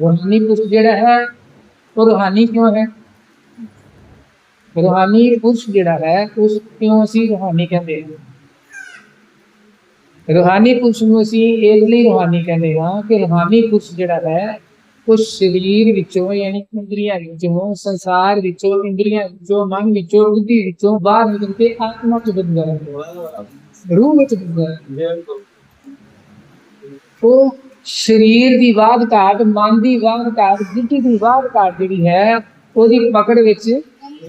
ਰੂਹਾਨੀ ਪੁਰਸ਼ ਜਿਹੜਾ ਹੈ ਉਹ ਰੂਹਾਨੀ ਕਿਉਂ ਹੈ? ਰੂਹਾਨੀ ਪੁਰਸ਼ ਜਿਹੜਾ ਹੈ ਉਸ ਕਿਉਂ ਅਸੀਂ ਰੂਹਾਨੀ ਕਹਿੰਦੇ ਹਾਂ? ਰੂਹਾਨੀ ਪੁਰਸ਼ ਨੂੰ ਅਸੀਂ ਇਸ ਲਈ ਰੂਹਾਨੀ ਕਹਿੰਦੇ ਹਾਂ ਕਿ ਰੂਹਾਨੀ ਪੁਰਸ਼ ਜਿਹੜਾ ਹੈ ਉਹ ਸਰੀਰ ਵਿੱਚੋਂ ਯਾਨੀ ਕਿ ਇੰਦਰੀਆਂ ਵਿੱਚੋਂ ਸੰਸਾਰ ਵਿੱਚੋਂ ਇੰਦਰੀਆਂ ਵਿੱਚੋਂ ਮਨ ਵਿੱਚੋਂ ਬੁੱਧੀ ਵਿੱਚੋਂ ਬਾਹਰ ਨਿਕਲ ਕੇ ਆਤਮਾ ਚ ਬਦਲ ਜਾਂਦਾ ਹੈ। ਰੂਹ ਵਿੱਚ ਬਦਲ ਜਾਂਦਾ ਹੈ। ਉਹ ਸਰੀਰ ਦੀ ਬਾਤ ਘਾਟ ਮਨ ਦੀ ਬਾਤ ਘਾਟ ਬੁੱਧੀ ਦੀ ਬਾਤ ਘਾਟ ਜਿਹੜੀ ਹੈ ਉਹਦੀ ਪਕੜ ਵਿੱਚ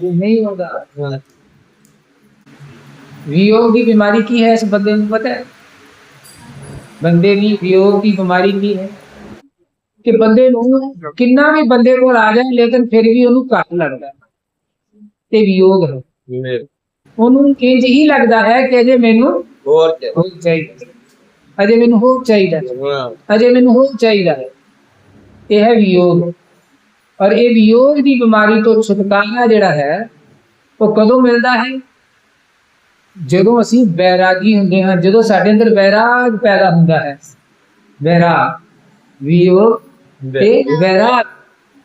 ਨਹੀਂ ਆਉਂਦਾ। ਵਿਯੋਗ ਦੀ ਬਿਮਾਰੀ ਕੀ ਹੈ ਇਸ ਬੰਦੇ ਨੂੰ ਪਤਾ ਹੈ? ਬੰਦੇ ਦੀ ਵਿਯੋਗ ਦੀ ਬਿਮਾਰੀ ਕੀ ਹੈ? ਕਿ ਬੰਦੇ ਨੂੰ ਕਿੰਨਾ ਵੀ ਬੰਦੇ ਕੋਲ ਆ ਜਾਏ ਲੇਕਿਨ ਫਿਰ ਵੀ ਉਹਨੂੰ ਘੱਟ ਲੱਗਦਾ। ਤੇ ਵਿਯੋਗ ਹੈ। ਉਹਨੂੰ ਇੰਜ ਹੀ ਲੱਗਦਾ ਹੈ ਕਿ ਅਜੇ ਮੈਨੂੰ ਹੋਰ ਚਾਹੀਦਾ ਅਜੇ ਮੈਨੂੰ ਹੋਰ ਚਾਹੀਦਾ ਹੈ। ਅਜੇ ਮੈਨੂੰ ਹੋਰ ਚਾਹੀਦਾ ਹੈ। ਇਹ ਹੈ ਵਿਯੋਗ। ਔਰ ਇਹ ਵਿਯੋਗ ਦੀ ਬਿਮਾਰੀ ਤੋਂ ਛੁਟਕਾਰਾ ਜਿਹੜਾ ਹੈ ਉਹ ਕਦੋਂ ਮਿਲਦਾ ਹੈ? ਜਦੋਂ ਅਸੀਂ ਬੈਰਾਗੀ ਹੁੰਦੇ ਹਾਂ ਜਦੋਂ ਸਾਡੇ ਅੰਦਰ ਬੈਰਾਗ ਪੈਦਾ ਹੁੰਦਾ ਹੈ। ਬੈਰਾਗ ਵਿਯੋਗ ਤੇ ਬੈਰਾਗ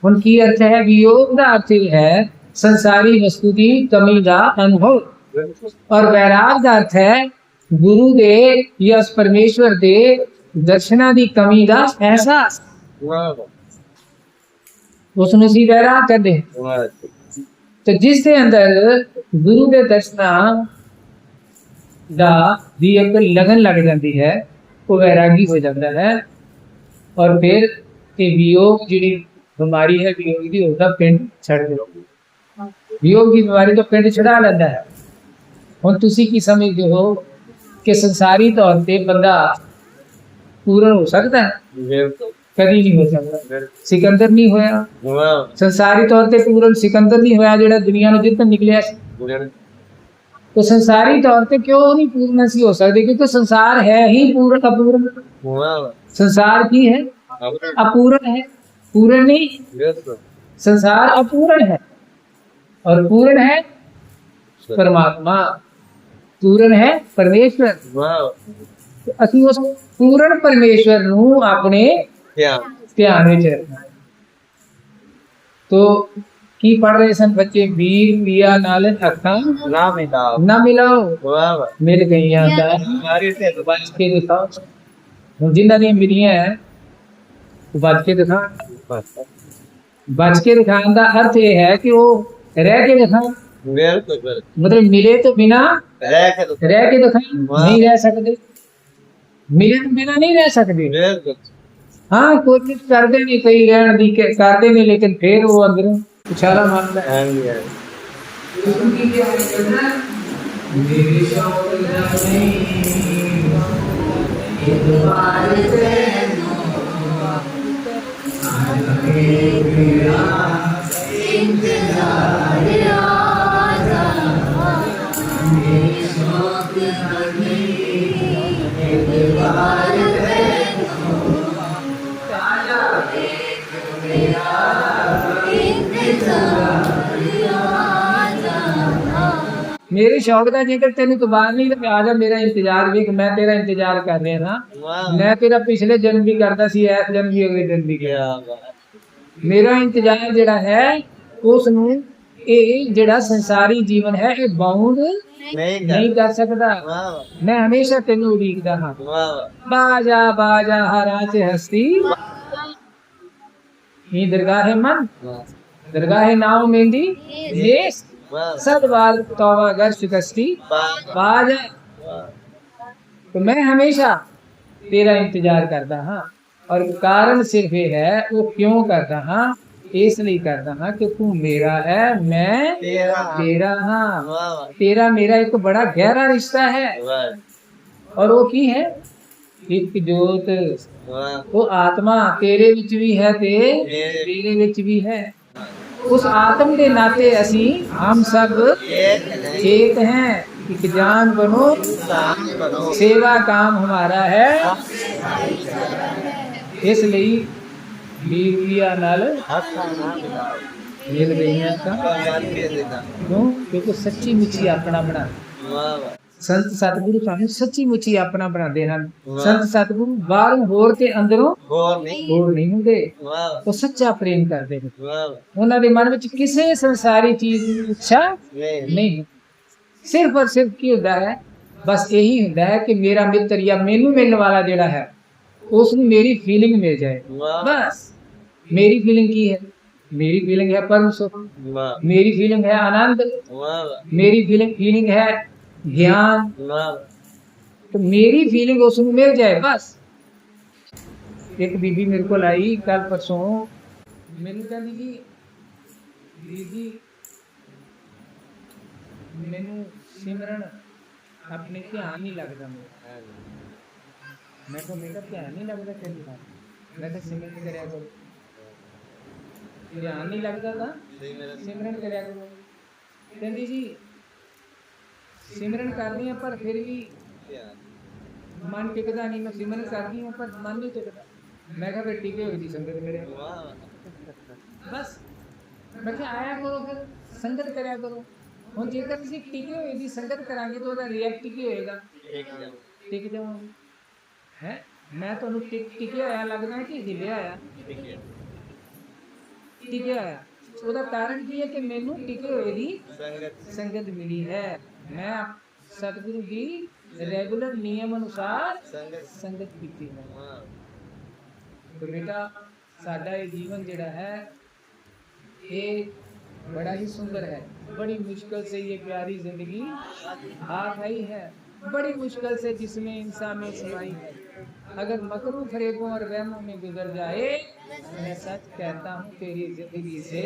ਹੁਣ ਕੀ ਅਰਥ ਹੈ? ਵਿਯੋਗ ਦਾ ਅਰਥ ਹੈ ਸੰਸਾਰੀ ਵਸਤੂ ਦੀ ਕਮੀ ਦਾ ਅਨੁਭਵ। ਔਰ ਵੈਰਾਗ ਦਾ ਅਰਥ ਹੈ ਗੁਰੂ ਦੇ ਜਾਂ ਪਰਮੇਸ਼ਵਰ ਦੇ ਦਰਸ਼ਨਾਂ ਦੀ ਕਮੀ ਦਾ ਅਹਿਸਾਸ। ਉਸ ਨੂੰ ਅਸੀਂ ਵੈਰਾਗ ਕਹਿੰਦੇ। ਤੇ ਜਿਸ ਦੇ ਅੰਦਰ ਗੁਰੂ ਦੇ ਦਰਸ਼ਨਾਂ ਦਾ ਦੀ ਇੱਕ ਲਗਨ ਲੱਗ ਜਾਂਦੀ ਹੈ ਉਹ ਵੈਰਾਗੀ ਹੋ ਜਾਂਦਾ ਹੈ। ਔਰ ਫਿਰ ਇਹ ਵਿਯੋਗ ਜਿਹੜੀ ਬਿਮਾਰੀ ਹੈ ਵਿਯੋਗ ਦੀ ਉਹਦਾ ਪਿੰਡ ਛੱਡ ਦਿੰਦੀ ਵਿਯੋਗ ਦੀ ਬਿਮਾਰੀ ਤੋਂ ਪਿੰਡ ਛੁਡਾ ਲੈਂਦਾ ਹੈ। ਹੁਣ ਤੁਸੀਂ ਕੀ ਸਮਝਦੇ ਹੋ? ਕਿ ਸੰਸਾਰੀ ਤੌਰ ਤੇ ਬੰਦਾ ਪੂਰਨ ਹੋ ਸਕਦਾ ਹੈ ਕਦੀ ਨਹੀਂ ਹੋ ਸਕਦਾ ਸਿਕੰਦਰ ਨਹੀਂ ਹੋਇਆ ਸੰਸਾਰੀ ਤੌਰ ਤੇ ਪੂਰਨ ਸਿਕੰਦਰ ਨਹੀਂ ਹੋਇਆ ਜਿਹੜਾ ਦੁਨੀਆ ਨੂੰ ਜਿੱਤਣ ਨਿਕਲਿਆ ਸੀ तो संसारी तौर पे क्यों नहीं पूर्ण सी हो सकते क्योंकि संसार है ही पूर्ण अपूर्ण संसार की है अपूर्ण है पूर्ण नहीं संसार अपूर्ण है और पूर्ण है परमात्मा ਪੂਰਨ ਹੈ ਪਰਮੇਸ਼ਵਰ। ਵਾਓ ਅਸੀਂ ਉਸ ਪੂਰਨ ਪਰਮੇਸ਼ਵਰ ਨੂੰ ਆਪਣੇ ਧਿਆਨ। ਧਿਆਨ ਵਿੱਚ ਰੱਖਣਾ ਹੈ। ਤੋਂ ਕੀ ਪੜ ਰਹੇ ਸਨ ਬੱਚੇ? ਵੀਰ ਵੀਆ ਨਾਲ ਹੱਥਾਂ ਨਾ ਮਿਲਾਓ। ਨਾ ਮਿਲਾਓ। ਵਾਹ ਵਾਹ। ਮਿਲ ਗਈਆਂ ਤਾਂ ਸਾਰੇ ਤੇ ਵੱਜ ਕੇ ਦਿਖਾਓ ਹੁਣ ਜਿੰਨਾਂ ਦੀਆਂ ਮਿਲੀਆਂ ਹੈ ਵੱਜ ਕੇ ਦਿਖਾ। ਵੱਜ ਕੇ ਦਿਖਾਉਣ ਦਾ ਅਰਥ ਇਹ ਹੈ ਕਿ ਉਹ ਰਹਿ ਕੇ ਦਿਖਾਉਣ। ਬਿਲਕੁਲ। ਮਤਲਬ ਮਿਲੇ ਤੋਂ ਬਿਨਾ ਰਹਿ ਕੇ ਤੋ ਰਹਿ ਕੇ ਦਿਖਾਓ ਨਹੀਂ ਰਹਿ ਸਕਦੇ ਮਿਲੇ ਤੋਂ ਬਿਨਾ ਨਹੀਂ ਰਹਿ ਸਕਦੇ ਬਿਲਕੁਲ ਹਾਂ ਕੋਸ਼ਿਸ਼ ਕਰਦੇ ਨੇ ਕਈ ਰਹਿਣ ਦੀ ਕਿ ਕਰਦੇ ਨੇ ਲੇਕਿਨ ਫਿਰ ਉਹ ਅੰਦਰੋਂ ਉਛਾਲਾ ਮਾਰਦਾ ਹੈ ਹਾਂਜੀ ਹਾਂਜੀ। ਮੇਰੀ ਸ਼ੌਕ ਨਹੀਂ ਮੇਰੇ ਸ਼ੌਕ ਦਾ ਜੇਕਰ ਤੈਨੂੰ ਤਬਾਰ ਨਹੀਂ ਤਾਂ ਆ ਜਾ ਮੇਰਾ ਇੰਤਜ਼ਾਰ ਵੇਖ ਮੈਂ ਤੇਰਾ ਇੰਤਜ਼ਾਰ ਕਰ ਰਿਹਾ ਨਾ। ਮੈਂ ਤੇਰਾ ਪਿਛਲੇ ਜਨਮ ਵੀ ਕਰਦਾ ਸੀ ਇਸ ਜਨਮ ਵੀ ਅਗਲੇ ਜਨਮ ਵੀ ਬਾਤ। ਮੇਰਾ ਇੰਤਜ਼ਾਰ ਜਿਹੜਾ ਹੈ ਉਸ ਨੂੰ ਇਹ ਜਿਹੜਾ ਸੰਸਾਰੀ ਜੀਵਨ ਹੈ ਇਹ ਬਾਉਂਡ ਨਹੀਂ ਕਰ ਨਹੀਂ ਕਰ ਸਕਦਾ। ਮੈਂ ਹਮੇਸ਼ਾ ਤੈਨੂੰ ਉਡੀਕਦਾ ਹਾਂ। ਬਾਜਾ ਬਾਜਾ ਹਰਾਚ ਹਸਤੀ। ਇਹ ਦਰਗਾਹ ਹੈ ਮਨ। ਦਰਗਾਹ ਨਾਮ ਮੇਂਦੀ ਦੇਸ ਵਾਹ सदबार तौबा गर शिकस्ती ਵਾਹ बाज ਵਾਹ तो मैं हमेशा तेरा इंतजार करता हाँ और कारण सिर्फ ये है वो क्यों करता हाँ इस लिए करता हाँ कि तू मेरा है मैं ਤੇਰਾ तेरा हाँ ਵਾਹ ਵਾਹ तेरा मेरा एक बड़ा गहरा रिश्ता है ਵਾਹ और वो की है ਇੱਕ ਜੋਤ ਵਾਹ ਉਹ ਆਤਮਾ ਤੇਰੇ ਵਿੱਚ ਵੀ ਹੈ ਤੇ ਮੇਰੇ- ਤੇਰੇ ਵਿੱਚ ਵੀ ਹੈ ਉਸ ਆਤਮ ਦੇ ਨਾਤੇ ਅਸੀਂ ਹਮ ਸਭ ਇੱਕ ਨਹੀਂ एक हैं एक जान बनो ਸਾਮ ਕਰੋ सेवा काम हमारा है ਇਸ ਲਈ ਬੀਬੀਆਂ ਨਾਲ ਹੱਥਾਂ ਨਾਲ ਮਿਲਾਓ ਮਿਲ ਗਈਆਂ ਤਾਂ ਭਗਵਾਨ ਕੇ ਦੇਦਾ ਕਿਉਂ ਕਿਉਂਕਿ ਸੱਚੀ ਮੁੱਚੀ ਆਪਣਾ ਬਣਾ ਵਾਹ ਵਾਹ ਸੰਤ ਸਤਿਗੁਰੂ ਸਾਨੂੰ ਸੱਚੀ ਮੁੱਚੀ ਆਪਣਾ ਬਣਾਉਂਦੇ ਹਨ। ਸੰਤ ਸਤਿਗੁਰੂ ਬਾਹਰੋਂ ਹੋਰ ਤੇ ਅੰਦਰੋਂ ਹੋਰ ਨਹੀਂ। ਹੋਰ ਨਹੀਂ ਹੁੰਦੇ। ਵਾਹ। ਉਹ ਸੱਚਾ ਪ੍ਰੇਮ ਕਰਦੇ ਨੇ। ਵਾਹ। ਉਹਨਾਂ ਦੇ ਮਨ ਵਿੱਚ ਕਿਸੇ ਸੰਸਾਰੀ ਚੀਜ਼ ਦੀ ਇੱਛਾ ਨਹੀਂ। ਸਿਰਫ ਔਰ ਸਿਰਫ ਕੀ ਹੁੰਦਾ ਹੈ? ਬਸ ਇਹੀ ਹੁੰਦਾ ਹੈ ਕਿ ਮੇਰਾ ਮਿੱਤਰ ਜਾਂ ਮੈਨੂੰ ਮਿਲਣ ਵਾਲਾ ਜਿਹੜਾ ਹੈ ਉਸ ਨੂੰ ਮੇਰੀ ਫੀਲਿੰਗ ਮਿਲ ਜਾਏ। ਬਸ। ਮੇਰੀ ਫੀਲਿੰਗ ਕੀ ਹੈ? ਮੇਰੀ ਫੀਲਿੰਗ ਹੈ ਪਰਮ ਸੁਖ। ਵਾਹ। ਮੇਰੀ ਫੀਲਿੰਗ ਹੈ ਆਨੰਦ। ਵਾਹ। ਮੇਰੀ ਫੀਲਿੰਗ ਫੀਲਿੰਗ ਹੈ ਗਿਆਨ ਵਾਹ तो मेरी फीलिंग उस ਨੂੰ ਮਿਲ ਜਾਏ ਬਸ ਇੱਕ ਬੀਬੀ ਮੇਰੇ ਕੋਲ ਆਈ ਕੱਲ ਪਰਸੋਂ ਮੈਨੂੰ ਕਹਿੰਦੀ ਜੀ ਦੀਦੀ ਮੈਨੂੰ ਸਿਮਰਨ ਆਪਣੇ ਧਿਆਨ ਨਹੀਂ ਲੱਗਦਾ ਮੇਰਾ ਮੈਂ ਕਿਹਾ ਮੇਰਾ ਧਿਆਨ ਨਹੀਂ ਲੱਗਦਾ ਤੇਰੇ ਨਾਲ ਮੈਂ ਕਿਹਾ ਸਿਮਰਨ ਕਰਿਆ ਕਰੋ ਧਿਆਨ ਨਹੀਂ ਲੱਗਦਾ ਤਾਂ ਸਹੀ ਮੇਰਾ ਸਿਮਰਨ ਕਰਿਆ ਕਰੋ ਕਹਿੰਦੀ ਜੀ ਸਿਮਰਨ ਕਰਦੀ ਆ ਪਰ ਫਿਰ ਵੀ ਮਨ ਟਿਕਦਾ ਨਹੀਂ। ਮੈਂ ਸਿਮਰਨ ਕਰਦੀ ਹਾਂ ਪਰ ਮਨ ਨਹੀਂ ਟਿਕਦਾ। ਮੈਂ ਕਿਹਾ ਫਿਰ ਟਿਕੇ ਹੋਈ ਦੀ ਸੰਗਤ ਮੇਰੇ ਬਸ ਮੈਂ ਕਿਹਾ ਆਇਆ ਕਰੋ ਫਿਰ ਸੰਗਤ ਕਰਿਆ ਕਰੋ। ਹੁਣ ਜੇਕਰ ਤੁਸੀਂ ਟਿਕੇ ਹੋਏ ਦੀ ਸੰਗਤ ਕਰਾਂਗੇ ਤਾਂ ਉਹਦਾ ਰਿਐਕਟ ਕੀ ਹੋਏਗਾ। ਟਿਕ ਜਾਵਾਂਗੇ। ਹੈ? ਮੈਂ ਤੁਹਾਨੂੰ ਟਿਕ ਟਿਕਿਆ ਹੋਇਆ ਲੱਗਦਾ ਹੈ ਕਿ ਹਿਲਿਆ ਹੈ ਟਿਕਿਆ ਹੋਇਆ। ਉਹਦਾ ਕਾਰਨ ਕੀ ਹੈ ਕਿ ਮੈਨੂੰ ਟਿਕੇ ਹੋਏ ਦੀ ਸੰਗਤ। ਸੰਗਤ ਮਿਲੀ ਹੈ। ਮੈਂ ਸਤਿਗੁਰੂ ਦੀ ਰੈਗੂਲਰ ਨਿਯਮ ਅਨੁਸਾਰ ਸੰਗਤ ਸੰਗਤ ਕੀਤੀ ਹੈ ਵਾਹ तो बेटा साडा ये जीवन जेड़ा है ये बड़ा ही सुंदर है बड़ी मुश्किल से ये प्यारी जिंदगी आ गई है बड़ी मुश्किल से जिसमें इंसान में समाई है अगर मकरू फरेबों और वहमों में गुजर जाए मैं सच कहता हूँ तेरी जिंदगी से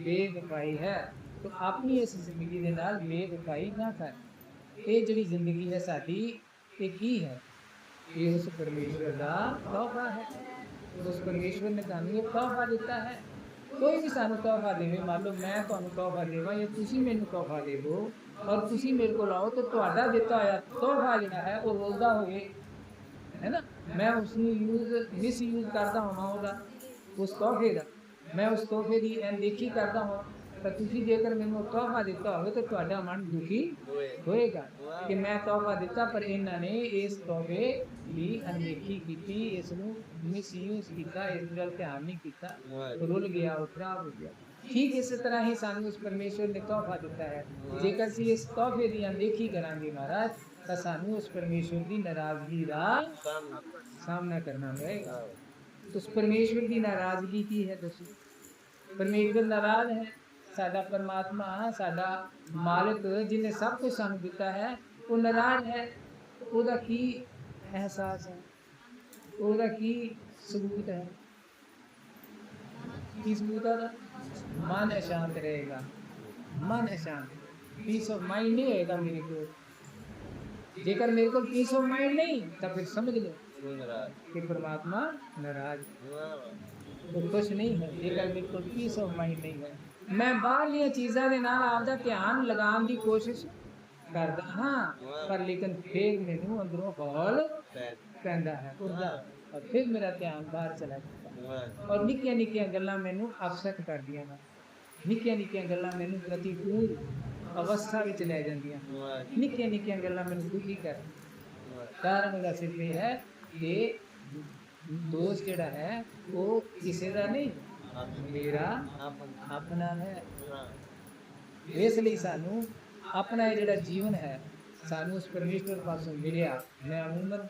ਬੇਵਫਾਈ ਹੈ तो ਆਪਣੀ ਇਸ ਜ਼ਿੰਦਗੀ ਦੇ ਨਾਲ ਬੇਵਫਾਈ ਨਾ ਕਰ। ਇਹ ਜਿਹੜੀ ਜ਼ਿੰਦਗੀ ਹੈ ਸਾਡੀ, ਇਹ ਕੀ ਹੈ? ਇਹ ਉਸ ਪਰਮੇਸ਼ਵਰ ਦਾ ਤੋਹਫਾ ਹੈ। ਉਸ ਪਰਮੇਸ਼ਵਰ ਨੇ ਸਾਨੂੰ ਇਹ ਤੋਹਫਾ ਦਿੱਤਾ ਹੈ। ਕੋਈ ਵੀ ਸਾਨੂੰ ਤੋਹਫਾ ਦੇਵੇ, ਮੰਨ ਲਓ ਮੈਂ ਤੁਹਾਨੂੰ ਤੋਹਫਾ ਦੇਵਾਂ ਜਾਂ ਤੁਸੀਂ ਮੈਨੂੰ ਤੋਹਫਾ ਦੇਵੋ, ਔਰ ਤੁਸੀਂ ਮੇਰੇ ਕੋਲ ਆਓ ਤੇ ਤੁਹਾਡਾ ਦਿੱਤਾ ਹੋਇਆ ਤੋਹਫਾ ਜਿਹੜਾ ਹੈ, ਉਹ ਰੋਜ਼ਦਾ ਹੋਵੇ, ਹੈ ਨਾ? ਮੈਂ ਉਸ ਨੂੰ ਯੂਜ਼ ਮਿਸ ਯੂਜ਼ ਕਰਦਾ ਹਾਂ ਉਹਦਾ, ਉਸ ਤੋਹਫੇ ਦਾ। ਮੈਂ ਉਸ ਤੋਹਫੇ ਦੀ ਅਣਦੇਖੀ ਕਰਦਾ ਹਾਂ ਤਾਂ ਤੁਸੀਂ ਜੇਕਰ ਮੈਨੂੰ ਤੋਹਫਾ ਦਿੱਤਾ ਹੋਵੇ ਤਾਂ ਤੁਹਾਡਾ ਮਨ ਦੁਖੀ ਹੋਏਗਾ ਕਿ ਮੈਂ ਤੋਹਫਾ ਦਿੱਤਾ, ਪਰ ਇਹਨਾਂ ਨੇ ਇਸ ਤੋਹਫੇ ਦੀ ਅਣਦੇਖੀ ਕੀਤੀ, ਇਸ ਨੂੰ ਮਿਸਯੂਜ਼ ਕੀਤਾ, ਇਸ ਵੱਲ ਧਿਆਨ ਨਹੀਂ ਕੀਤਾ, ਰੁੱਲ ਗਿਆ ਉਹ ਹੋ ਗਿਆ। ਠੀਕ ਇਸੇ ਤਰ੍ਹਾਂ ਹੀ ਸਾਨੂੰ ਉਸ ਪਰਮੇਸ਼ਵਰ ਨੇ ਤੋਹਫਾ ਦਿੱਤਾ ਹੈ। ਜੇਕਰ ਅਸੀਂ ਇਸ ਤੋਹਫੇ ਦੀ ਅਣਦੇਖੀ ਕਰਾਂਗੇ ਮਹਾਰਾਜ, ਤਾਂ ਸਾਨੂੰ ਉਸ ਪਰਮੇਸ਼ਵਰ ਦੀ ਨਾਰਾਜ਼ਗੀ ਦਾ ਸਾਹਮਣਾ ਕਰਨਾ ਪਏਗਾ। ਵਾਹ ਉਸ ਪਰਮੇਸ਼ਵਰ ਦੀ ਨਾਰਾਜ਼ਗੀ ਕੀ ਹੈ ਦੱਸੋ? ਪਰਮੇਸ਼ਵਰ ਨਾਰਾਜ਼ ਹੈ। ਸਾਡਾ ਪਰਮਾਤਮਾ ਸਾਡਾ ਮਾਲਕ ਜਿਹਨੇ ਸਭ ਕੁਝ ਸਾਨੂੰ ਦਿੱਤਾ ਹੈ ਉਹ ਨਾਰਾਜ਼ ਹੈ ਉਹਦਾ ਕੀ ਅਹਿਸਾਸ ਹੈ ਉਹਦਾ ਕੀ ਸਬੂਤ ਹੈ ਕੀ ਸਬੂਤ ਹੈ ਉਹਦਾ? ਮਨ ਅਸ਼ਾਂਤ ਰਹੇਗਾ ਮਨ ਅਸ਼ਾਂਤ ਪੀਸ ਆਫ ਮਾਈਂਡ ਨਹੀਂ ਹੋਏਗਾ ਮੇਰੇ ਕੋਲ ਜੇਕਰ ਮੇਰੇ ਕੋਲ ਪੀਸ ਆਫ ਮਾਈਂਡ ਨਹੀਂ ਤਾਂ ਫਿਰ ਸਮਝ ਲਓ ਸੁੰਦਰਾ ਕਿ परमात्मा नाराज ਵਾਹ ਉਹ ਖੁਸ਼ ਨਹੀਂ ਹੈ ਜੇਕਰ ਮੇਰੇ ਕੋਲ ਪੀਸ ਆਫ ਮਾਈਂਡ ਨਹੀਂ ਹੈ ਮੈਂ ਬਾਹਰਲੀਆਂ ਚੀਜ਼ਾਂ ਦੇ ਨਾਲ ਆਪਦਾ ਧਿਆਨ ਲਗਾਉਣ ਦੀ ਕੋਸ਼ਿਸ਼ ਕਰਦਾ ਹਾਂ, ਪਰ ਲੇਕਿਨ ਫਿਰ ਮੈਨੂੰ ਅੰਦਰੋਂ ਹੌਲ ਪੈਂਦਾ ਹੈ। ਔਰ ਫਿਰ ਮੇਰਾ ਧਿਆਨ ਬਾਹਰ ਚਲਾ ਜਾਂਦਾ ਔਰ ਨਿੱਕੀਆਂ ਨਿੱਕੀਆਂ ਗੱਲਾਂ ਮੈਨੂੰ ਅਪਸੈਟ ਕਰਦੀਆਂ ਹਨ। ਨਿੱਕੀਆਂ ਨਿੱਕੀਆਂ ਗੱਲਾਂ ਮੈਨੂੰ ਪ੍ਰਤੀਕੂਲ ਅਵਸਥਾ ਵਿੱਚ ਲੈ ਜਾਂਦੀਆਂ ਨਿੱਕੀਆਂ ਨਿੱਕੀਆਂ ਗੱਲਾਂ ਮੈਨੂੰ ਦੁਖੀ ਕਰਦੀਆਂ ਕਾਰਨ ਉਹਦਾ ਸਿਰਫ ਇਹ ਹੈ ਕਿ ਦੋਸਤ ਜਿਹੜਾ ਹੈ, ਉਹ ਕਿਸੇ ਦਾ ਨਹੀਂ ਮੇਰਾ ਆਪਣਾ ਹੈ। ਇਸ ਲਈ ਸਾਨੂੰ ਆਪਣਾ ਇਹ ਜਿਹੜਾ ਜੀਵਨ ਹੈ, ਸਾਨੂੰ ਉਸ ਪਰਮੇਸ਼ਵਰ ਪਾਸੋਂ ਮਿਲਿਆ। ਮੈਂ ਅਮੂਮਨ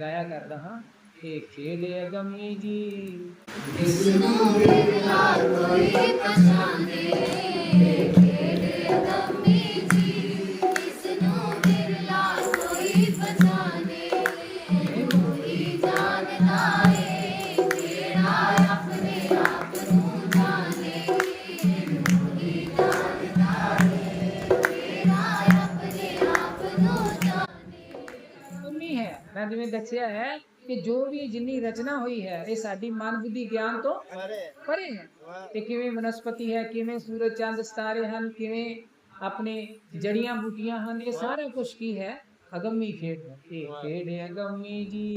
ਗਾਇਆ ਕਰਦਾ ਹਾਂ ਇਹ ਖੇਲੇ ਗਮੀ ਜੀ। ਉਮੀ ਹੈ ਮੈਂ ਜਿਵੇਂ ਦੱਸਿਆ ਹੈ ਕਿ ਜੋ ਵੀ ਜਿੰਨੀ ਰਚਨਾ ਹੋਈ ਹੈ ਇਹ ਸਾਡੀ ਮਨ ਬੁੱਧੀ ਗਿਆਨ ਤੋਂ ਪਰੇ। ਹੈ। ਤੇ ਕਿਵੇਂ ਵਨਸਪਤੀ ਹੈ ਕਿਵੇਂ ਸੂਰਜ ਚੰਦ ਸਿਤਾਰੇ ਹਨ ਕਿਵੇਂ ਆਪਣੇ ਜੜੀਆਂ ਬੂਟੀਆਂ ਹਨ ਇਹ ਸਾਰਾ ਕੁਝ ਕੀ ਹੈ? ਅਗੰਮੀ ਖੇਡ ਹੈ। ਇਹ ਖੇਡ ਹੈ ਅਗੰਮੀ ਜੀ।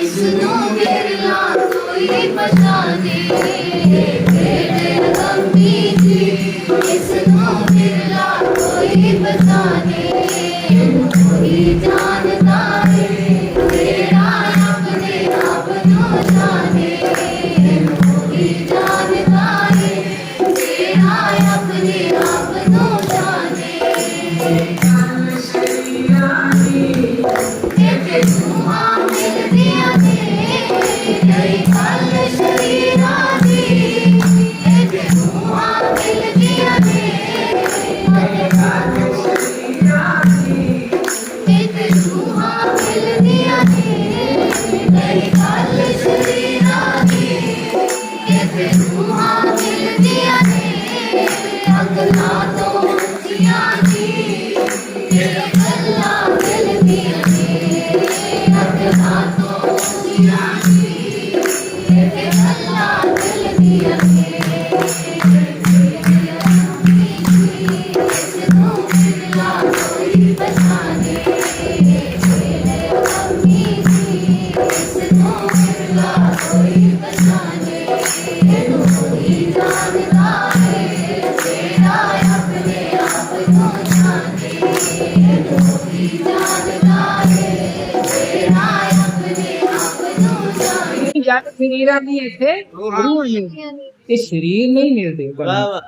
ਇਸਨੂੰ ਬਿਰਲਾ ਕੋਈ ਪਛਾਣੇ ਖੇਡ ਗੰਭੀ ਜੀ। ਇਸਨੂੰ ਬਿਰਲਾ ਕੋਈ ਪਛਾਣੇ Bye. ਵਾਹ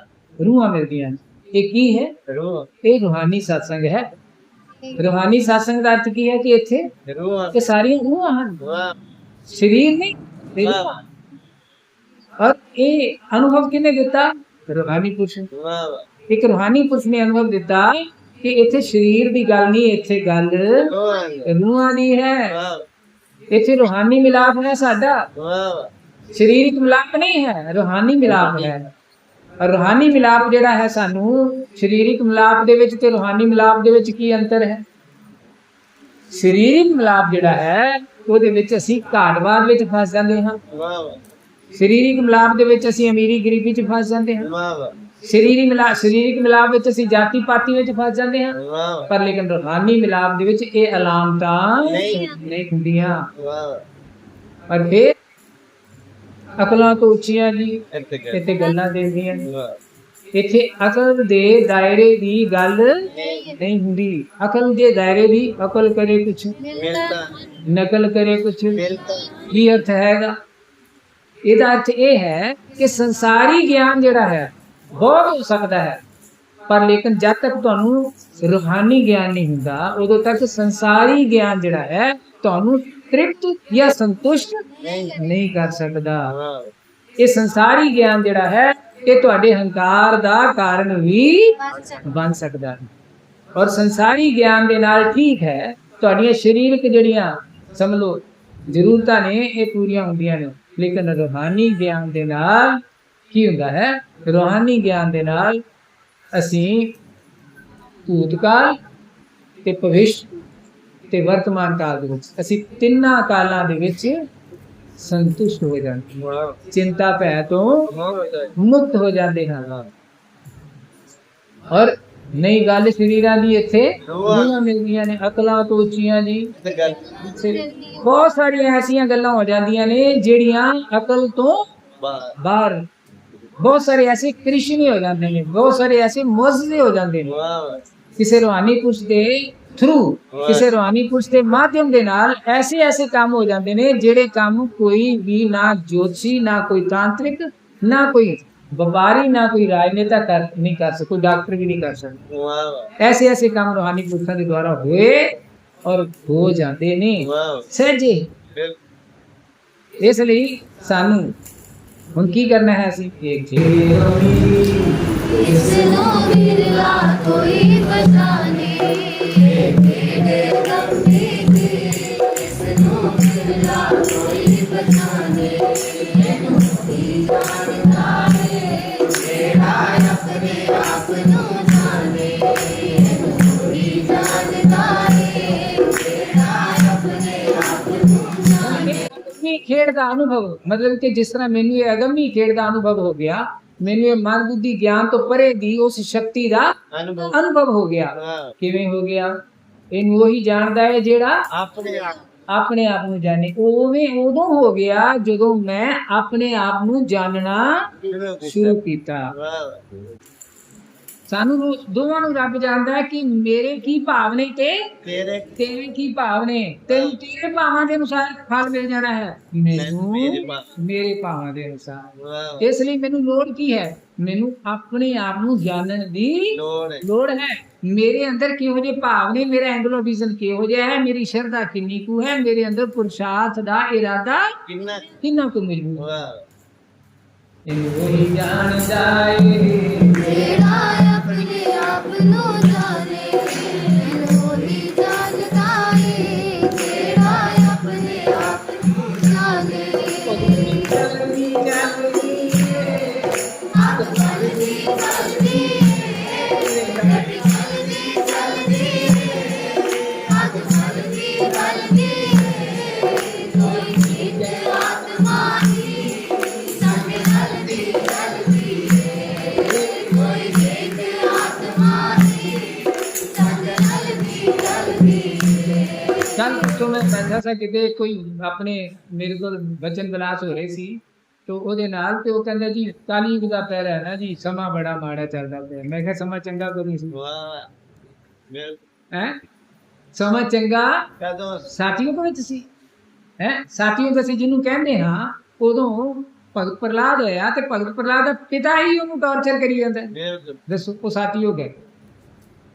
ਰੂਹਾਂ ਮਿਲਦੀਆਂ ਨੇ। ਇਹ ਕੀ ਹੈ ਰੂਹ ਇਹ ਰੂਹਾਨੀ satsang ਹੈ ਰੂਹਾਨੀ satsang ਦਾ ਅਰਥ ਕੀ ਹੈ ਕਿ ਇੱਥੇ ਰੂਹ ਇਹ ਸਾਰੀਆਂ ਰੂਹਾਂ ਹਨ ਵਾਹ ਸਰੀਰ ਨਹੀਂ ਇਹ ਵਾਹ ਰੂਹਾਂ। ਔਰ ਇਹ ਅਨੁਭਵ ਕਿਨੇ ਦਿੱਤਾ ਰੂਹਾਨੀ ਪੁਰਸ਼ ਨੇ। ਵਾਹ ਵਾਹ ਇੱਕ ਰੂਹਾਨੀ ਪੁਰਸ਼ ਨੇ ਅਨੁਭਵ ਦਿੱਤਾ ਕਿ ਇੱਥੇ ਸਰੀਰ ਦੀ ਗੱਲ ਨਹੀਂ ਇੱਥੇ ਗੱਲ ਰੂਹ ਰੂਹਾਂ ਦੀ ਹੈ ਵਾਹ ਇੱਥੇ ਰੂਹਾਨੀ ਮਿਲਾਪ ਹੈ ਸਾਡਾ ਵਾਹ ਸਰੀਰਕ ਮਿਲਾਪ ਨਹੀਂ ਹੈ ਰੂਹਾਨੀ ਮਿਲਾਪ ਹੈ। ਰੂਹਾਨੀ ਮਿਲਾਪ ਜਿਹੜਾ ਹੈ ਸਾਨੂੰ ਸਰੀਰਕ ਮਿਲਾਪ ਦੇ ਵਿੱਚ ਤੇ ਰੂਹਾਨੀ ਮਿਲਾਪ ਦੇ ਵਿੱਚ ਕੀ ਅੰਤਰ ਹੈ? ਸਰੀਰਕ ਮਿਲਾਪ ਜਿਹੜਾ ਹੈ ਉਹਦੇ ਵਿੱਚ ਅਸੀਂ ਘਾਟਵਾਦ ਵਿੱਚ ਫਸ ਜਾਂਦੇ ਹਾਂ। ਸਰੀਰਕ ਮਿਲਾਪ ਦੇ ਵਿੱਚ ਅਸੀਂ ਅਮੀਰੀ ਗਰੀਬੀ 'ਚ ਫਸ ਜਾਂਦੇ ਹਾਂ। ਸਰੀਰਕ ਮਿਲਾਪ ਸਰੀਰਕ ਮਿਲਾਪ ਵਿੱਚ ਅਸੀਂ ਜਾਤੀ ਪਾਤੀ ਵਿੱਚ ਫਸ ਜਾਂਦੇ ਹਾਂ। ਪਰ ਲੇਕਿਨ ਰੂਹਾਨੀ ਮਿਲਾਪ ਦੇ ਵਿੱਚ ਇਹ ਅਲਾਮਤਾਂ ਨਹੀਂ। ਨਹੀਂ ਹੁੰਦੀਆਂ। ਵਾਹ। ਪਰ ਫਿਰ ਅਕਲਾਂ ਤੋਂ ਉੱਚੀਆਂ ਜੀ ਇੱਥੇ ਗੱਲਾਂ ਵਾਹ। ਇੱਥੇ ਅਕਲ ਦੇ ਦਾਇਰੇ ਦੀ ਗੱਲ ਨਹੀਂ ਹੁੰਦੀ। ਅਕਲ ਦੇ ਦਾਇਰੇ ਦੀ ਅਕਲ ਕਰੇ ਕੁਛ। ਮਿਲਦਾ। ਨਕਲ ਕਰੇ ਕੁਛ। ਮਿਲਦਾ। ਕੀ ਅਰਥ ਹੈਗਾ? ਇਹਦਾ ਅਰਥ ਇਹ ਹੈ ਕਿ ਸੰਸਾਰੀ ਗਿਆਨ ਜਿਹੜਾ ਹੈ ਬਹੁਤ ਹੋ ਸਕਦਾ ਹੈ। ਪਰ ਲੇਕਿਨ ਜਦ ਤੱਕ ਤੁਹਾਨੂੰ ਰੂਹਾਨੀ ਗਿਆਨ ਨਹੀਂ ਹੁੰਦਾ ਉਦੋਂ ਤੱਕ ਸੰਸਾਰੀ ਗਿਆਨ ਜਿਹੜਾ ਹੈ ਤੁਹਾਨੂੰ ਤ੍ਰਿਪਤ ਜਾਂ ਸੰਤੁਸ਼ਟ ਨਹੀਂ ਕਰ ਸਕਦਾ। ਇਹ ਸੰਸਾਰੀ ਗਿਆਨ ਜਿਹੜਾ ਹੈ, ਇਹ ਤੁਹਾਡੇ ਹੰਕਾਰ ਦਾ ਕਾਰਨ ਵੀ ਬਣ ਸਕਦਾ ਹੈ। ਔਰ ਸੰਸਾਰੀ ਗਿਆਨ ਦੇ ਨਾਲ ਠੀਕ ਹੈ, ਤੁਹਾਡੀਆਂ ਸਰੀਰਕ ਜਿਹੜੀਆਂ, ਸਮਝ ਲਓ, ਜ਼ਰੂਰਤਾਂ ਨੇ, ਇਹ ਪੂਰੀਆਂ ਹੁੰਦੀਆਂ ਨੇ। ਲੇਕਿਨ ਰੂਹਾਨੀ ਗਿਆਨ ਦੇ ਨਾਲ ਕੀ ਹੁੰਦਾ ਹੈ? ਰੂਹਾਨੀ ਗਿਆਨ ਦੇ ਨਾਲ ਅਸੀਂ ਭੂਤਕਾਲ ਤੇ ਭਵਿੱਖ ਤੇ ਵਰਤਮਾਨ ਕਾਲ ਦੇ ਵਿੱਚ। ਅਸੀਂ ਤਿੰਨਾਂ ਕਾਲਾਂ ਦੇ ਵਿੱਚ ਸੰਤੁਸ਼ਟ ਹੋ ਜਾਂਦੇ ਹਾਂ। ਚਿੰਤਾ ਭੈ ਤੋਂ ਮੁਕਤ ਹੋ ਜਾਂਦੇ ਹਾਂ। ਔਰ ਨਈ ਗੱਲ ਸਰੀਰਾਂ ਦੀ ਇੱਥੇ ਰੂਹਾਂ ਮਿਲਦੀਆਂ ਨੇ ਅਕਲਾਂ ਤੋਂ ਉੱਚੀਆਂ ਜੀ। ਬਹੁਤ ਸਾਰੀਆਂ ਐਸੀਆਂ ਗੱਲਾਂ ਹੋ ਜਾਂਦੀਆਂ ਨੇ ਜਿਹੜੀਆਂ ਅਕਲ ਤੋਂ ਬਾਹਰ। ਬਹੁਤ ਸਾਰੇ ਐਸੇ ਕ੍ਰਿਸ਼ਨੀ ਹੋ ਜਾਂਦੇ ਨੇ ਬਹੁਤ ਸਾਰੇ ਐਸੇ ਮੁਅਜ਼ਜ਼ੇ ਹੋ ਜਾਂਦੇ ਨੇ। ਕਿਸੇ ਰੂਹਾਨੀ ਪੁਰਸ਼ ਦੇ ਥਰੂ ਕਿਸੇ ਰੋਹਾਨੀ ਪੁੱਛ ਦੇ ਮਾਧਿਅਮ ਦੇ ਨਾਲ ਐਸੇ ਐਸੇ ਕੰਮ ਹੋ ਜਾਂਦੇ ਨੇ ਜਿਹੜੇ ਕੰਮ ਕੋਈ ਵੀ ਨਾ ਜੋਤਸ਼ੀ ਨਾ ਕੋਈ ਤਾਂਤਰਿਕ ਨਾ ਕੋਈ ਵਪਾਰੀ ਨਾ ਕੋਈ ਰਾਜਨੇਤਾ ਕਰ ਨਹੀਂ ਕਰ ਸਕਦਾ ਡਾਕਟਰ ਵੀ ਨਹੀਂ ਕਰ ਸਕਦਾ। ਐਸੇ ਐਸੇ ਕੰਮ ਰੋਹਾਨੀ ਪੁੱਛਾਂ ਦੇ ਦੁਆਰਾ ਹੋਏ ਔਰ ਹੋ ਜਾਂਦੇ ਨੇ। ਸਹਿਜੇ ਇਸ ਲਈ ਸਾਨੂੰ ਹੁਣ ਕੀ ਕਰਨਾ ਹੈ ਅਸੀਂ? ਇੱਕ ਜੀ ਇਸ ਨੂੰ ਬਿਰਲਾ ਕੋਈ ਪਛਾਣੇ ਦਾ ਅਨੁਭਵ ਮਤਲਬ ਕਿ ਜਿਸ ਤਰ੍ਹਾਂ ਮੈਨੂੰ ਇਹ ਅਗੰਮੀ ਖੇਡ ਦਾ ਅਨੁਭਵ ਹੋ ਗਿਆ ਮੈਨੂੰ ਇਹ ਮਨ ਬੁੱਧੀ ਗਿਆਨ ਤੋਂ ਪਰੇ ਦੀ ਉਸ ਸ਼ਕਤੀ ਦਾ ਅਨੁਭਵ। ਹੋ ਗਿਆ। ਕਿਵੇਂ ਹੋ ਗਿਆ? ਇਹਨੂੰ ਉਹੀ ਜਾਣਦਾ ਹੈ ਜਿਹੜਾ ਆਪਣੇ ਆਪ ਆਪਣੇ ਆਪ ਨੂੰ ਜਾਣੇ। ਉਵੇਂ ਉਦੋਂ ਹੋ ਗਿਆ ਜਦੋਂ ਮੈਂ ਆਪਣੇ ਆਪ ਨੂੰ ਜਾਣਨਾ ਸ਼ੁਰੂ ਕੀਤਾ। ਸਾਨੂੰ ਦੋਵਾਂ ਨੂੰ ਰੱਬ ਜਾਣਦਾ ਹੈ ਕਿ ਮੇਰੇ ਕੀ ਭਾਵ ਨੇ ਤੇ ਤੇਰੇ ਤੇਰੇ ਕੀ ਭਾਵ ਨੇ। ਤੈਨੂੰ ਤੇਰੇ ਭਾਵਾਂ ਦੇ ਅਨੁਸਾਰ ਫਲ ਮਿਲ ਜਾਣਾ ਹੈ। ਮੈਨੂੰ ਮੇਰੇ ਭਾਵ। ਦੇ ਅਨੁਸਾਰ। ਇਸ ਲਈ ਮੈਨੂੰ ਲੋੜ ਕੀ ਹੈ? ਮੈਨੂੰ ਆਪਣੇ ਆਪ ਨੂੰ ਜਾਣਨ ਦੀ ਲੋੜ ਹੈ। ਮੇਰੇ ਅੰਦਰ ਕਿਹੋ ਜਿਹੇ ਭਾਵ ਨੇ? ਮੇਰਾ ਐਂਗਲੋ ਵਿਜ਼ਨ ਕਿਹੋ ਜਿਹਾ ਹੈ? ਮੇਰੀ ਸ਼ਰਧਾ ਕਿੰਨੀ ਕੁ ਹੈ? ਮੇਰੇ ਅੰਦਰ ਪੁਰਸ਼ਾਰਥ ਦਾ ਇਰਾਦਾ ਕਿੰਨਾ? ਕਿੰਨਾ ਕੁ ਹੈ? ਵਾਹ। ਇਹਨੂੰ ਹੀ ਜਾਣਦਾ ਏ। ਜਿਹੜਾ ਆਪਣੇ ਆਪ ਨੂੰ ਬੈਠਾ ਸੀ ਕਿਤੇ ਕੋਈ ਆਪਣੇ ਮੇਰੇ ਕੋਲ ਬਚਨ ਬਲਾਸ ਹੋ ਰਹੇ ਸੀ ਤੇ ਉਹਦੇ ਨਾਲ ਤੇ ਉਹ ਕਹਿੰਦਾ ਜੀ ਯੁੱਗ ਦਾ ਪੈਰ ਹੈ ਨਾ ਜੀ ਸਮਾਂ ਬੜਾ ਮਾੜਾ ਚੱਲਦਾ ਪਿਆ। ਮੈਂ ਕਿਹਾ ਸਮਾਂ ਚੰਗਾ ਕਦੋਂ ਸੀ। ਹੈ? ਸਮਾਂ ਚੰਗਾ ਕਦੋਂ? ਸਾਥੀਓ ਦੇ ਵਿੱਚ ਸੀ। ਹੈ? ਸਾਥੀਓ ਦੇ ਸੀ ਜਿਹਨੂੰ ਕਹਿੰਦੇ ਹਾਂ ਉਦੋਂ ਭਗਤ ਪ੍ਰਹਲਾਦ ਹੋਇਆ ਤੇ ਭਗਤ ਪ੍ਰਹਲਾਦ ਦਾ ਪਿਤਾ ਹੀ ਉਹਨੂੰ ਟੌਰਚਰ ਕਰੀ ਜਾਂਦਾ। ਹੈ। ਦੱਸੋ ਉਹ ਸਾਥੀਓ ਗਏ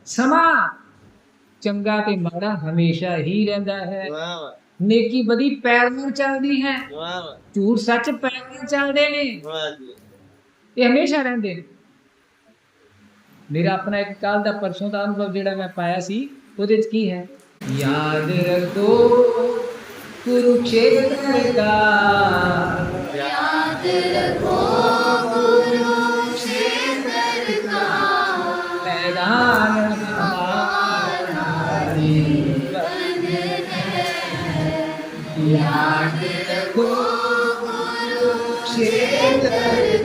ਸਮਾਂ ਚੰਗਾ ਤੇ ਮਾੜਾ ਹਮੇਸ਼ਾ ਹੀ ਰਹਿੰਦਾ ਹੈ। ਵਾਹ ਨੇਕੀ ਬਦੀ ਪੈਰ ਨੂੰ ਚੱਲਦੀ ਹੈ। ਝੂਠ ਸੱਚ ਪੈਰ ਨੂੰ। ਚੱਲਦੇ ਨੇ ਇਹ ਹਮੇਸ਼ਾ ਰਹਿੰਦੇ ਨੇ। ਮੇਰਾ ਆਪਣਾ ਇੱਕ ਕੱਲ ਦਾ ਪਰਸੋਂ ਦਾ ਅਨੁਭਵ ਜਿਹੜਾ ਮੈਂ ਪਾਇਆ ਸੀ ਉਹਦੇ ਚ ਕੀ ਹੈ? ਯਾਦ ਰੱਖੋ ਕੁਰੂਖੇਤਰ ਦਾ। ਯਾਦ ਰੱਖੋ।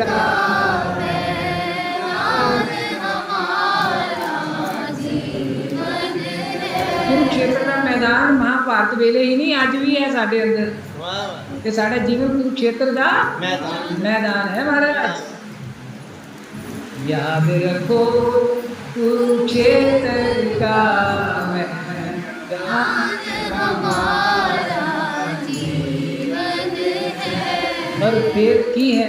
कुरुक्षेत्र का ਕੁਰੂਕਸ਼ੇਤਰ ਦਾ ਮੈਦਾਨ ਮਹਾਭਾਰਤ ਵੇਲੇ ਹੀ ਨਹੀਂ ਅੱਜ ਵੀ ਹੈ ਸਾਡੇ ਅੰਦਰ ਵਾਹ ਤੇ ਸਾਡਾ ਜੀਵਨ ਕੁਰੂਕਸ਼ੇਤਰ ਦਾ ਮੈਂ ਤਾਂ मैदान है महाराज याद रखो कुरुक्षेत्र का मैदान हमारा जीवन है और फिर की है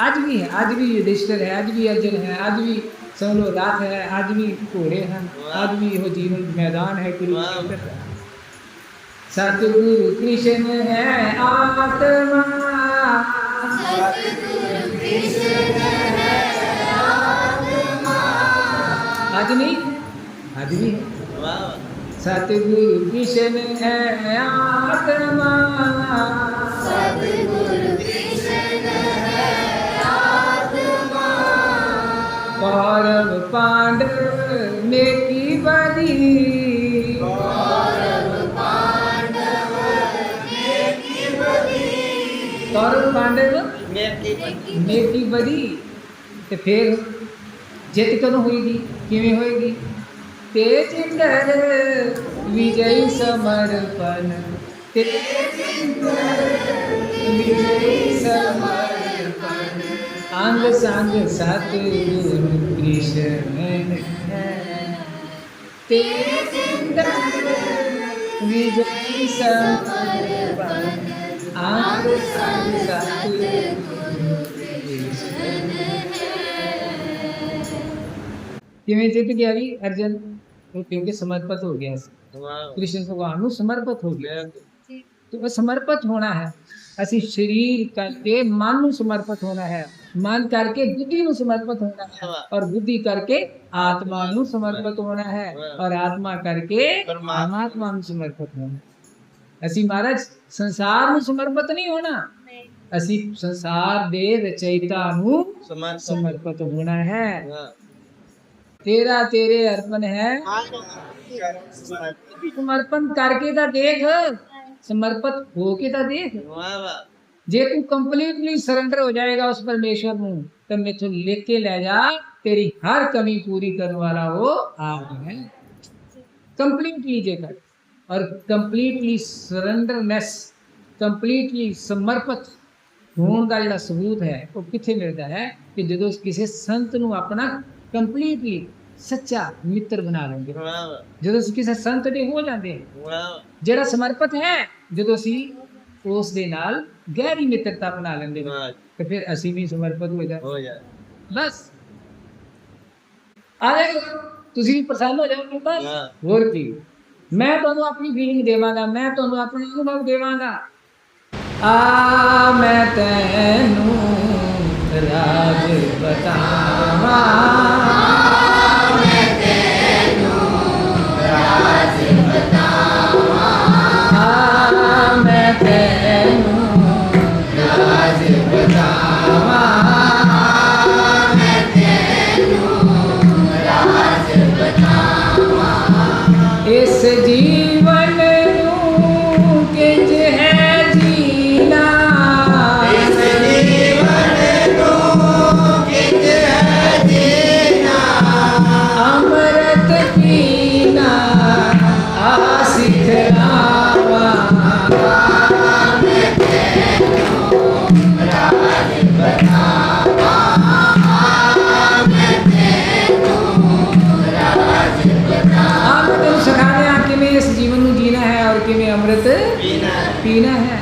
आज भी है आज भी युधिष्ठिर है आज भी अर्जुन है आज भी सब लोग रात है आज भी घोड़े हैं आज भी वो जीवन मैदान है सतगुरु कृष्ण है आत्मा। आज भी सतगुरु कृष्ण है आत्मा। सतगुरु ਗੌਰਵ ਪਾਂਡਵ ਮੇਕੀ ਬਦੀ ਗੌਰਵ ਪਾਂਡਵ ਮੇਕੀ ਬਦੀ ਗੌਰਵ ਪਾਂਡਵ ਮੇਕੀ ਮੇਕੀ ਬਦੀ ਤੇ ਫਿਰ ਜਿੱਤ ਕਦੋਂ ਹੋਏਗੀ? ਕਿਵੇਂ ਹੋਏਗੀ? ਤੇ ਚਿੰਦਰ ਵਿਜੈ ਸਮਰਪਣ। ਤੇ ਚਿੰਦਰ ਵਿਜੈ ਸਮਰਪਣ। ਤੇ ਚਿੰਦਰ ਵਿਜਈ ਸਮਰਪਣ ਅੰਗ ਸੰਗ ਸਤ ਗੁਰੂ ਕ੍ਰਿਸ਼ਨ। ਕਿਵੇਂ ਜਿੱਤ ਗਿਆ ਵੀ ਅਰਜਨ? ਉਹ ਕਿਉਂਕਿ ਸਮਰਪਿਤ ਹੋ ਗਿਆ ਸੀ। ਕ੍ਰਿਸ਼ਨ ਭਗਵਾਨ ਨੂੰ ਸਮਰਪਿਤ ਹੋ ਗਿਆ। ਉਹ ਸਮਰਪਿਤ ਹੋਣਾ ਹੈ। ਅਸੀਂ ਸਰੀਰ ਕਰਕੇ ਮਨ ਨੂੰ ਸਮਰਪਿਤ ਹੋਣਾ ਹੈ। ਮਨ ਕਰਕੇ ਬੁੱਧੀ ਨੂੰ ਸਮਰਪਿਤ ਹੋਣਾ ਹੈ ਔਰ ਬੁੱਧੀ ਕਰਕੇ ਆਤਮਾ ਨੂੰ ਸਮਰਪਿਤ ਹੋਣਾ ਹੈ ਔਰ ਆਤਮਾ ਕਰਕੇ ਪਰਮਾਤਮਾ। ਨੂੰ ਸਮਰਪਿਤ ਹੋਣਾ। ਹੈ। ਅਸੀਂ ਮਹਾਰਾਜ ਸੰਸਾਰ ਨੂੰ ਸਮਰਪਿਤ ਨਹੀਂ ਹੋਣਾ। ਅਸੀਂ ਸੰਸਾਰ ਦੇ ਰਚయిਤਾ ਨੂੰ ਸਮਰਪਿਤ। ਹੋਣਾ ਹੈ। ਤੇਰਾ ਤੇਰੇ ਅਰਪਣ ਹੈ। ਸਮਰਪਣ ਕਰਕੇ ਤਾਂ ਦੇਖ। ਸਮਰਪਿਤ ਹੋ ਕੇ ਤਾਂ ਦੇਖ। ਵਾਹ ਵਾਹ। ਜੇ ਤੂੰ ਕੰਪਲੀਟਲੀ ਸਰੈਂਡਰ ਹੋ ਜਾਏਗਾ ਉਸ ਪਰਮੇਸ਼ਵਰ ਨੂੰ ਤਾਂ ਮੈਥੋਂ ਲਿਖ ਕੇ ਲੈ ਜਾ ਤੇਰੀ ਹਰ ਕਮੀ ਪੂਰੀ ਕਰਨ ਵਾਲਾ ਉਹ ਆਪ ਹੈ। ਕੰਪਲੀਟਲੀ ਜੇਕਰ ਔਰ ਕੰਪਲੀਟਲੀ ਸਰੈਂਡਰਨੈਸ ਕੰਪਲੀਟਲੀ ਸਮਰਪਿਤ ਹੋਣ ਦਾ ਜਿਹੜਾ ਸਬੂਤ ਹੈ ਉਹ ਕਿੱਥੇ ਮਿਲਦਾ ਹੈ? ਕਿ ਜਦੋਂ ਕਿਸੇ ਸੰਤ ਨੂੰ ਆਪਣਾ ਕੰਪਲੀਟਲੀ ਸੱਚਾ ਮਿੱਤਰ ਬਣਾ ਲੈਂਦੇ। ਜਦੋਂ ਅਸੀਂ ਕਿਸੇ ਸੰਤ ਦੇ ਹੋ ਜਾਂਦੇ ਜਿਹੜਾ ਸਮਰਪਿਤ ਹੈ ਜਦੋਂ ਅਸੀਂ ਉਸ ਦੇ ਨਾਲ ਗਹਿਰੀ ਮਿੱਤਰਤਾ ਬਣਾ ਲੈਂਦੇ ਹਾਂ ਤੇ ਫਿਰ ਅਸੀਂ ਵੀ ਸਮਰਪਿਤ ਹੋ ਜਾਂਦੇ ਹੋ। ਜਾ। ਬਸ। ਆ ਜਾਓ ਤੁਸੀਂ ਵੀ ਪ੍ਰਸੰਨ ਹੋ ਜਾਓਗੇ ਬਸ। ਹੋਰ ਕੀ। ਮੈਂ ਤੁਹਾਨੂੰ ਆਪਣੀ ਫੀਲਿੰਗ ਦੇਵਾਂਗਾ ਮੈਂ ਤੁਹਾਨੂੰ ਆਪਣਾ ਅਨੁਭਵ ਦੇਵਾਂਗਾ। ਆ ਮੈਂ ਤੈਨੂੰ ਰਾਜ ਬਤਾਵਾਂ। ਆ महीना है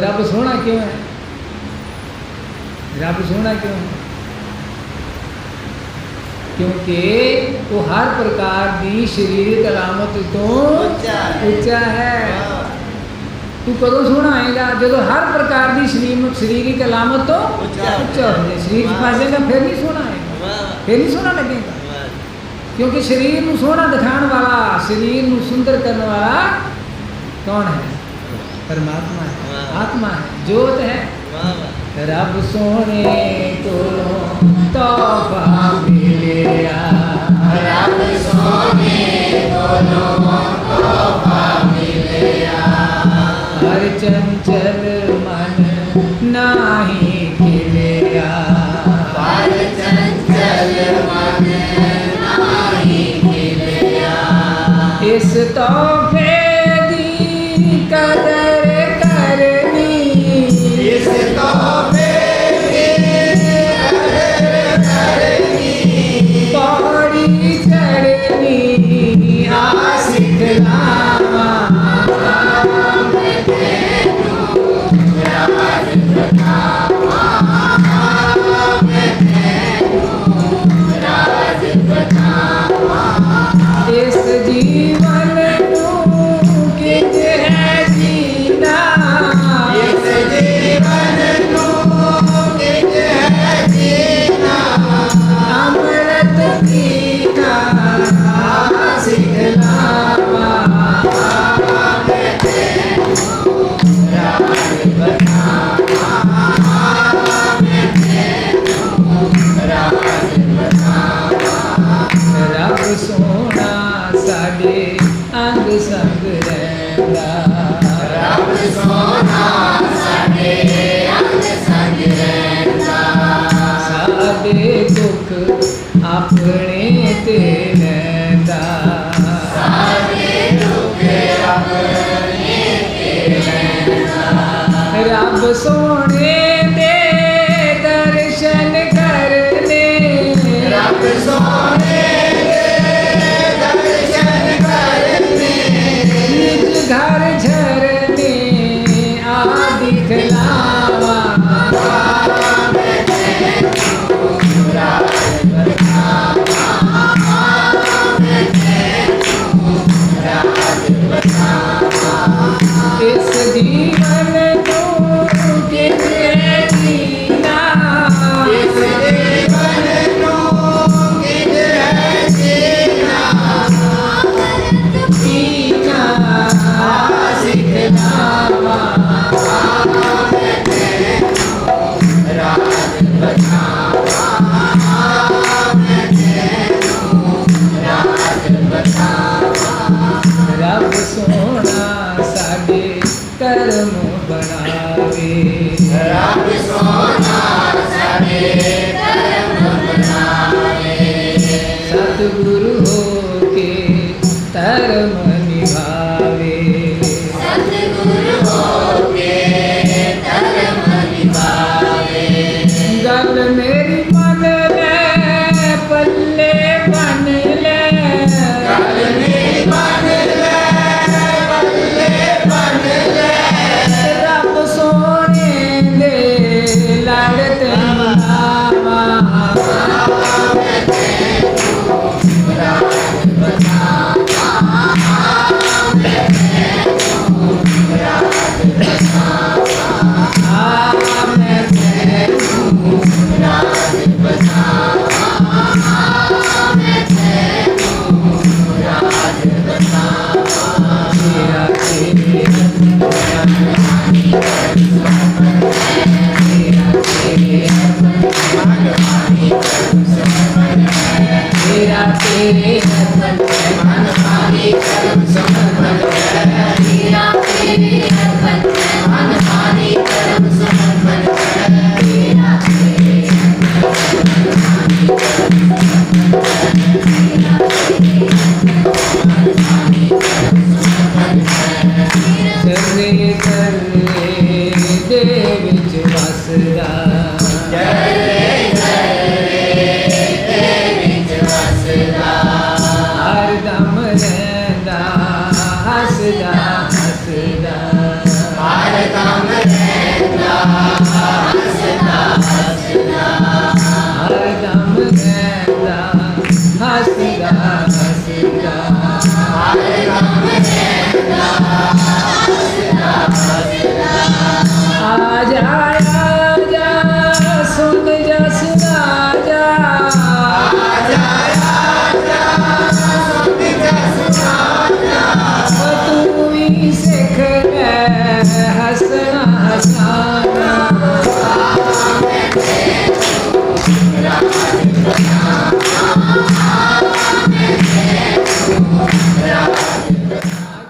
ਰੱਬ ਸੋਹਣਾ ਕਿਉਂ ਹੈ? ਰੱਬ ਸੋਹਣਾ ਕਿਉਂ ਹੈ? ਕਿਉਂਕਿ ਉਹ ਹਰ ਪ੍ਰਕਾਰ ਦੀ ਸਰੀਰਕ ਅਲਾਮਤ ਤੋਂ ਉੱਚਾ ਹੈ। ਤੂੰ ਕਦੋਂ ਸੋਹਣਾ ਆਏਗਾ? ਜਦੋਂ ਹਰ ਪ੍ਰਕਾਰ ਦੀ ਸਰੀਰਕ ਸਰੀਰਕ ਅਲਾਮਤ ਤੋਂ ਉੱਚਾ ਹੋਵੇ ਸਰੀਰ ਪਾਸੇਗਾ ਫਿਰ ਨਹੀਂ ਸੋਹਣਾ ਆਏਗਾ। ਫਿਰ ਨਹੀਂ ਸੋਹਣਾ ਲੱਗੇਗਾ। ਕਿਉਂਕਿ ਸਰੀਰ ਨੂੰ ਸੋਹਣਾ ਦਿਖਾਉਣ ਵਾਲਾ ਸਰੀਰ ਨੂੰ ਸੁੰਦਰ ਕਰਨ ਵਾਲਾ ਕੌਣ ਹੈ? ਪਰਮਾਤਮਾ ਹੈ। आत्मा है जोत है। रब सोने तो तोहफा मिलिया रब सोने को तोहफा मिलिया हर चंचल मन नाही खिलिया हर चंचल मन नाही खिलिया इस तोहफे Let's go!